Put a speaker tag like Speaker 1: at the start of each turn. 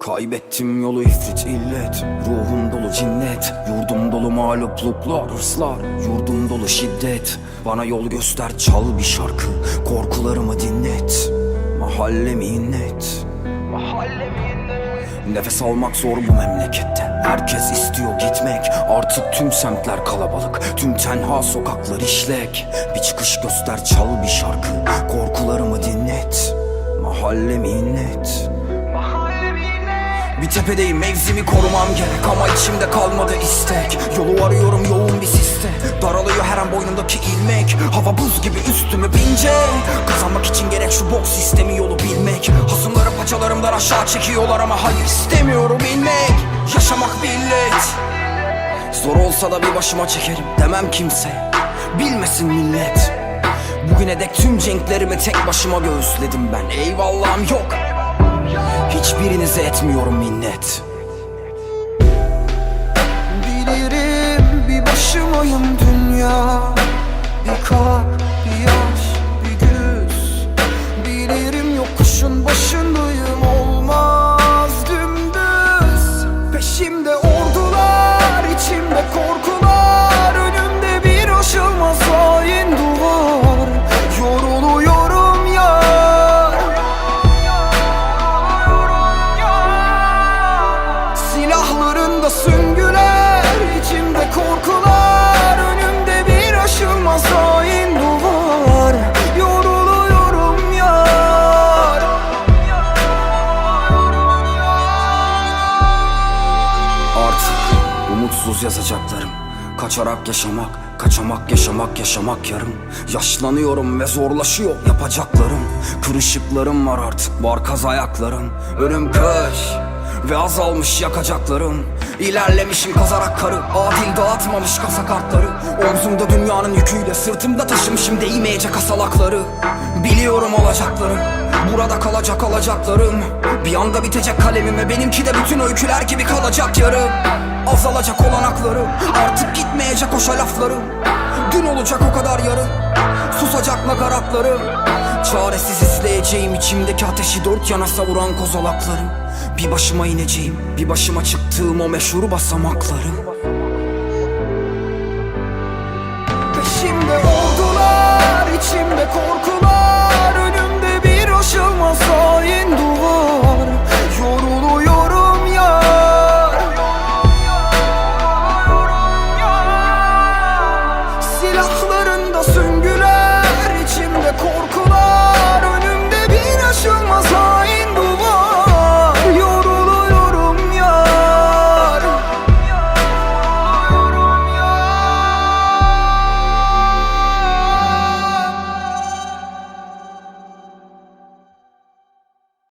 Speaker 1: Kaybettim yolu ifrit illet. Ruhum dolu cinnet. Yurdum dolu mağlupluklar hırslar. Yurdum dolu şiddet. Bana yol göster çal bir şarkı. Korkularımı dinlet. Mahallemi inlet Nefes almak zor bu memlekette. Herkes istiyor gitmek. Artık tüm semtler kalabalık. Tüm tenha sokaklar işlek. Bir çıkış göster çal bir şarkı. Korkularımı dinlet. Mahallemi inlet tepedeyim mevzimi korumam gerek Ama içimde kalmadı istek. Yolu arıyorum yoğun bir siste. Daralıyor her an boynumdaki ilmek. Hava buz gibi üstüme bince Kazanmak için gerek şu boks sistemi yolu bilmek. Hasımları paçalarımdan aşağı çekiyorlar ama hayır istemiyorum inmek. Yaşamak bir illet Zor olsa da bir başıma çekerim demem kimse. Bilmesin millet. Bugüne dek tüm cenklerimi tek başıma göğüsledim ben. Eyvallahım yok Hiçbirinize etmiyorum minnet.
Speaker 2: Bilirim bir başımayım dünya. Bir kalp,
Speaker 1: umutsuz yazacaklarım. Kaçarak yaşamak, kaçamak yaşamak, yaşamak yarım. Yaşlanıyorum ve zorlaşıyor yapacaklarım. Kırışıklarım var artık, var kaz ayaklarım. Ölüm kış ve azalmış yakacaklarım. İlerlemişim kazarak karı Adil dağıtmamış kasa kartları Omzumda dünyanın yüküyle Sırtımda taşımışım değmeyecek asalakları Biliyorum olacakları. Burada kalacak alacaklarım Bir anda bitecek kalemim ve benimki de bütün öyküler gibi kalacak yarım Azalacak olanaklarım Artık gitmeyecek o şalaflarım Dün olacak o kadar yarım Susacak nakaratlarım Çaresiz izleyeceğim içimdeki ateşi dört yana savuran kozalaklarım Bir başıma ineceğim Bir başıma çıktığım o meşhur basamaklarım